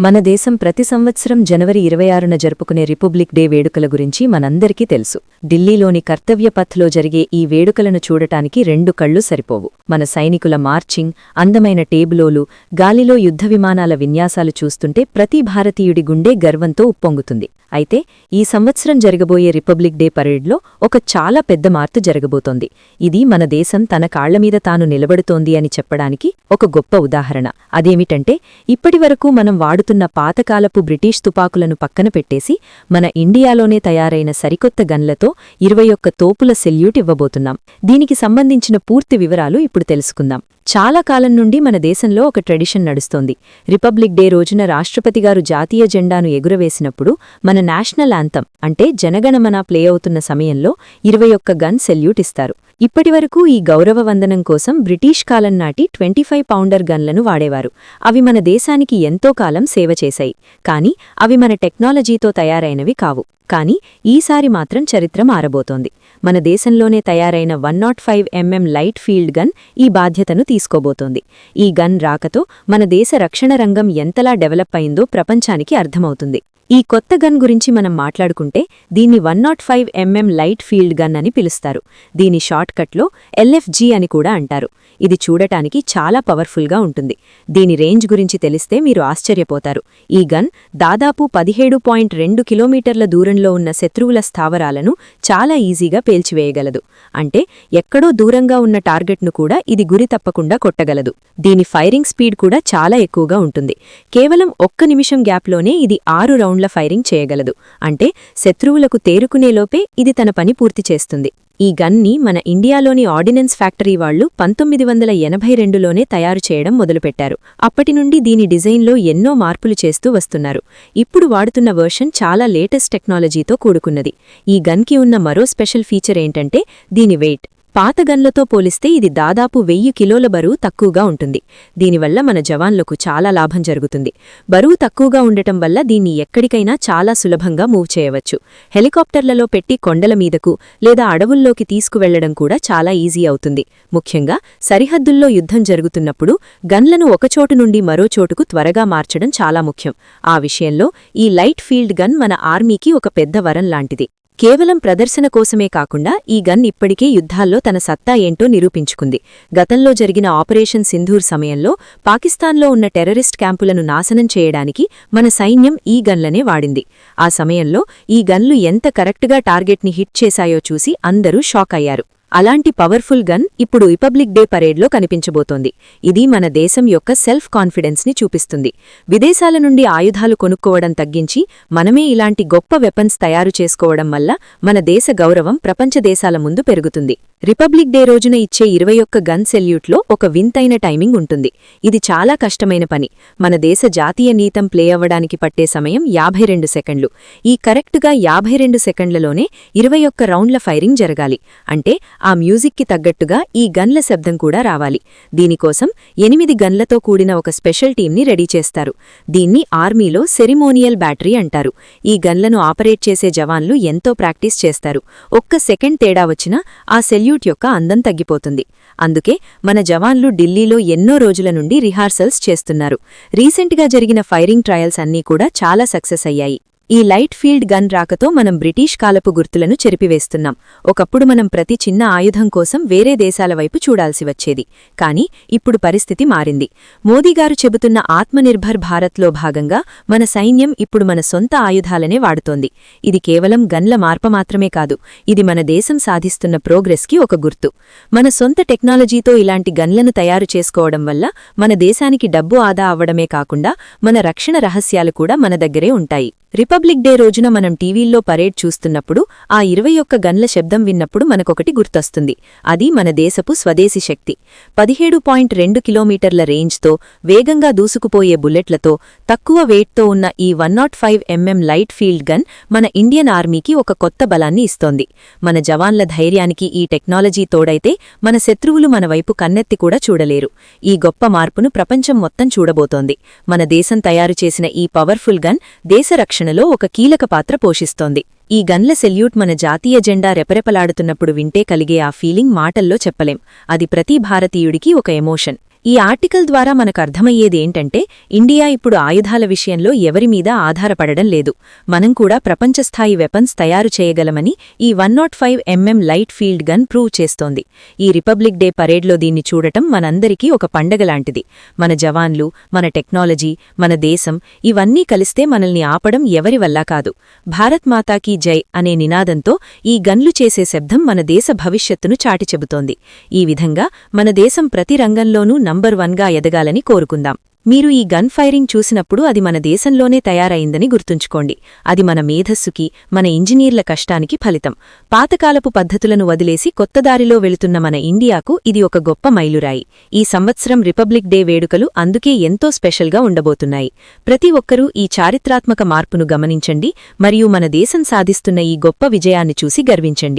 మన దేశం ప్రతి సంవత్సరం జనవరి ఇరవై ఆరున జరుపుకునే రిపబ్లిక్ డే వేడుకల గురించి మనందరికీ తెలుసు. ఢిల్లీలోని కర్తవ్యపథ్లో జరిగే ఈ వేడుకలను చూడటానికి రెండు కళ్ళు సరిపోవు. మన సైనికుల మార్చింగ్ అందమైన టేబులోలు గాలిలో యుద్ధ విమానాల విన్యాసాలు చూస్తుంటే ప్రతి భారతీయుడి గుండె గర్వంతో ఉప్పొంగుతుంది. అయితే ఈ సంవత్సరం జరగబోయే రిపబ్లిక్ డే పరేడ్లో ఒక చాలా పెద్ద మార్పు జరగబోతోంది. ఇది మన దేశం తన కాళ్ళమీద తాను నిలబడుతోంది అని చెప్పడానికి ఒక గొప్ప ఉదాహరణ. అదేమిటంటే ఇప్పటివరకు మనం వాడుతున్న పాతకాలపు బ్రిటిష్ తుపాకులను పక్కన పెట్టేసి మన ఇండియాలోనే తయారైన సరికొత్త గన్లతో ఇరవై ఒక్క తోపుల సెల్యూట్ ఇవ్వబోతున్నాం. దీనికి సంబంధించిన పూర్తి వివరాలు ఇప్పుడు తెలుసుకుందాం. చాలా కాలం నుండి మన దేశంలో ఒక ట్రెడిషన్ నడుస్తోంది. రిపబ్లిక్ డే రోజున రాష్ట్రపతిగారు జాతీయ జెండాను ఎగురవేసినప్పుడు మన నేషనల్ యాంతం అంటే జనగణమన ప్లే అవుతున్న సమయంలో ఇరవై ఒక్క గన్ సెల్యూట్ ఇస్తారు. ఇప్పటివరకు ఈ గౌరవ వందనం కోసం బ్రిటిష్ కాలం నాటి ట్వంటీ ఫైవ్ పౌండర్ గన్లను వాడేవారు. అవి మన దేశానికి ఎంతో కాలం సేవ చేశాయి. కానీ అవి మన టెక్నాలజీతో తయారైనవి కావు. కానీ ఈసారి మాత్రం చరిత్ర మారబోతోంది. మన దేశంలోనే తయారైన one nought five MM light field gun ఈ బాధ్యతను తీసుకోబోతోంది. ఈ గన్ రాకతో మన దేశ రక్షణ రంగం ఎంతలా డెవలప్ అయిందో ప్రపంచానికి అర్థమవుతుంది. ఈ కొత్త గన్ గురించి మనం మాట్లాడుకుంటే దీన్ని one nought five MM light field gun అని పిలుస్తారు. దీని షార్ట్కట్లో ఎల్ఎఫ్జీ అని కూడా అంటారు. ఇది చూడటానికి చాలా పవర్ఫుల్గా ఉంటుంది. దీని రేంజ్ గురించి తెలిస్తే మీరు ఆశ్చర్యపోతారు. ఈ గన్ దాదాపు పదిహేడు పాయింట్ రెండు కిలోమీటర్ల దూరంలో ఉన్న శత్రువుల స్థావరాలను చాలా ఈజీగా పేల్చివేయగలదు. అంటే ఎక్కడో దూరంగా ఉన్న టార్గెట్ను కూడా ఇది గురి తప్పకుండా కొట్టగలదు. దీని ఫైరింగ్ స్పీడ్ కూడా చాలా ఎక్కువగా ఉంటుంది. కేవలం ఒక్క నిమిషం గ్యాప్లోనే ఇది ఆరు రౌండ్ రౌండ్ల ఫైరింగ్ చేయగలదు. అంటే శత్రువులకు తేరుకునేలోపే ఇది తన పని పూర్తి చేస్తుంది. ఈ గన్ని మన ఇండియాలోని ఆర్డినెన్స్ ఫ్యాక్టరీ వాళ్ళు పంతొమ్మిది వందల ఎనభై రెండులోనే తయారు చేయడం మొదలుపెట్టారు. అప్పటి నుండి దీని డిజైన్లో ఎన్నో మార్పులు చేస్తూ వస్తున్నారు. ఇప్పుడు వాడుతున్న వర్షన్ చాలా లేటెస్ట్ టెక్నాలజీతో కూడుకున్నది. ఈ గన్కి ఉన్న మరో స్పెషల్ ఫీచర్ ఏంటంటే దీని వెయిట్. పాత గన్లతో పోలిస్తే ఇది దాదాపు వెయ్యి కిలోల బరువు తక్కువగా ఉంటుంది. దీనివల్ల మన జవాన్లకు చాలా లాభం జరుగుతుంది. బరువు తక్కువగా ఉండటం వల్ల దీన్ని ఎక్కడికైనా చాలా సులభంగా మూవ్ చేయవచ్చు. హెలికాప్టర్లలో పెట్టి కొండల మీదకు లేదా అడవుల్లోకి తీసుకువెళ్ళడం కూడా చాలా ఈజీ అవుతుంది. ముఖ్యంగా సరిహద్దుల్లో యుద్ధం జరుగుతున్నప్పుడు గన్లను ఒకచోటు నుండి మరో చోటుకు త్వరగా మార్చడం చాలా ముఖ్యం. ఆ విషయంలో ఈ లైట్ ఫీల్డ్ గన్ మన ఆర్మీకి ఒక పెద్ద వరం లాంటిది. కేవలం ప్రదర్శన కోసమే కాకుండా ఈ గన్ ఇప్పటికే యుద్ధాల్లో తన సత్తా ఏంటో నిరూపించుకుంది. గతంలో జరిగిన ఆపరేషన్ సింధూర్ సమయంలో పాకిస్తాన్లో ఉన్న టెర్రరిస్ట్ క్యాంపులను నాశనం చేయడానికి మన సైన్యం ఈ గన్లనే వాడింది. ఆ సమయంలో ఈ గన్లు ఎంత కరెక్ట్గా టార్గెట్ని హిట్ చేశాయో చూసి అందరూ షాక్ అయ్యారు. అలాంటి పవర్ఫుల్ గన్ ఇప్పుడు రిపబ్లిక్ డే పరేడ్లో కనిపించబోతోంది. ఇది మన దేశం యొక్క సెల్ఫ్ కాన్ఫిడెన్స్ని చూపిస్తుంది. విదేశాల నుండి ఆయుధాలు కొనుక్కోవడం తగ్గించి మనమే ఇలాంటి గొప్ప వెపన్స్ తయారు చేసుకోవడం వల్ల మన దేశ గౌరవం ప్రపంచ దేశాల ముందు పెరుగుతుంది. రిపబ్లిక్ డే రోజున ఇచ్చే ఇరవై ఒక్క గన్ సెల్యూట్లో ఒక వింతైన టైమింగ్ ఉంటుంది. ఇది చాలా కష్టమైన పని. మన దేశ జాతీయ నీతం ప్లే అవ్వడానికి పట్టే సమయం యాభై రెండు సెకండ్లు. ఈ కరెక్టుగా యాభై రెండు సెకండ్లలోనే ఇరవై ఒక్క రౌండ్ల ఫైరింగ్ జరగాలి. అంటే ఆ మ్యూజిక్కి తగ్గట్టుగా ఈ గన్ల శబ్దం కూడా రావాలి. దీనికోసం ఎనిమిది గన్లతో కూడిన ఒక స్పెషల్ టీంని రెడీ చేస్తారు. దీన్ని ఆర్మీలో సెరిమోనియల్ బ్యాటరీ అంటారు. ఈ గన్లను ఆపరేట్ చేసే జవాన్లు ఎంతో ప్రాక్టీస్ చేస్తారు. ఒక్క సెకండ్ తేడా వచ్చినా ఆ సెల్యూట్ యొక్క అందం తగ్గిపోతుంది. అందుకే మన జవాన్లు ఢిల్లీలో ఎన్నో రోజుల నుండి రిహార్సల్స్ చేస్తున్నారు. రీసెంట్గా జరిగిన ఫైరింగ్ ట్రయల్స్ అన్నీ కూడా చాలా సక్సెస్ అయ్యాయి. ఈ లైట్ ఫీల్డ్ గన్ రాకతో మనం బ్రిటిష్ కాలపు గుర్తులను చెరిపివేస్తున్నాం. ఒకప్పుడు మనం ప్రతి చిన్న ఆయుధం కోసం వేరే దేశాల వైపు చూడాల్సి వచ్చేది. కానీ ఇప్పుడు పరిస్థితి మారింది. మోదీగారు చెబుతున్న ఆత్మనిర్భర్ భారత్లో భాగంగా మన సైన్యం ఇప్పుడు మన సొంత ఆయుధాలనే వాడుతోంది. ఇది కేవలం గన్ల మార్ప మాత్రమే కాదు ఇది మన దేశం సాధిస్తున్న ప్రోగ్రెస్కి ఒక గుర్తు. మన సొంత టెక్నాలజీతో ఇలాంటి గన్లను తయారు చేసుకోవడం వల్ల మన దేశానికి డబ్బు ఆదా అవ్వడమే కాకుండా మన రక్షణ రహస్యాలు కూడా మన దగ్గరే ఉంటాయి. రిపబ్లిక్ డే రోజున మనం టీవీల్లో పరేడ్ చూస్తున్నప్పుడు ఆ ఇరవై ఒక్క గన్ల శబ్దం విన్నప్పుడు మనకొకటి గుర్తొస్తుంది. అది మన దేశపు స్వదేశీ శక్తి. పదిహేడు పాయింట్ రెండు కిలోమీటర్ల రేంజ్తో వేగంగా దూసుకుపోయే బుల్లెట్లతో తక్కువ వెయిట్తో ఉన్న ఈ one nought five MM light field gun మన ఇండియన్ ఆర్మీకి ఒక కొత్త బలాన్ని ఇస్తోంది. మన జవాన్ల ధైర్యానికి ఈ టెక్నాలజీ తోడైతే మన శత్రువులు మన వైపు కన్నెత్తి కూడా చూడలేరు. ఈ గొప్ప మార్పును ప్రపంచం మొత్తం చూడబోతోంది. మన దేశం తయారు చేసిన ఈ పవర్ఫుల్ గన్ దేశ రక్షణలో ఒక కీలక పాత్ర పోషిస్తోంది. ఈ గన్ల సెల్యూట్ మన జాతీయ జెండా రెపరెపలాడుతున్నప్పుడు వింటే కలిగే ఆ ఫీలింగ్ మాటల్లో చెప్పలేం. అది ప్రతి భారతీయుడికి ఒక ఎమోషన్. ఈ ఆర్టికల్ ద్వారా మనకు అర్థమయ్యేదేంటంటే ఇండియా ఇప్పుడు ఆయుధాల విషయంలో ఎవరి మీద ఆధారపడడం లేదు. మనం కూడా ప్రపంచస్థాయి వెపన్స్ తయారు చేయగలమని ఈ one nought five MM light field gun prove చేస్తోంది. ఈ రిపబ్లిక్ డే పరేడ్లో దీన్ని చూడటం మనందరికీ ఒక పండగలాంటిది మన జవాన్లు మన టెక్నాలజీ మన దేశం ఇవన్నీ కలిస్తే మనల్ని ఆపడం ఎవరి వల్ల కాదు. భారత్ మాతాకీ జై అనే నినాదంతో ఈ గన్లు చేసే శబ్దం మన దేశ భవిష్యత్తును చాటి చెబుతోంది ఈ విధంగా మన దేశం ప్రతి రంగంలోనూ నంబర్ వన్గా ఎదగాలని కోరుకుందాం. మీరు ఈ గన్ ఫైరింగ్ చూసినప్పుడు అది మన దేశంలోనే తయారైందని గుర్తుంచుకోండి. అది మన మేధస్సుకి మన ఇంజనీర్ల కష్టానికి ఫలితం. పాతకాలపు పద్ధతులను వదిలేసి కొత్త దారిలో వెళుతున్న మన ఇండియాకు ఇది ఒక గొప్ప మైలురాయి. ఈ సంవత్సరం రిపబ్లిక్ డే వేడుకలు అందుకే ఎంతో స్పెషల్గా ఉండబోతున్నాయి. ప్రతి ఒక్కరూ ఈ చారిత్రాత్మక మార్పును గమనించండి మరియు మన దేశం సాధిస్తున్న ఈ గొప్ప విజయాన్ని చూసి గర్వించండి.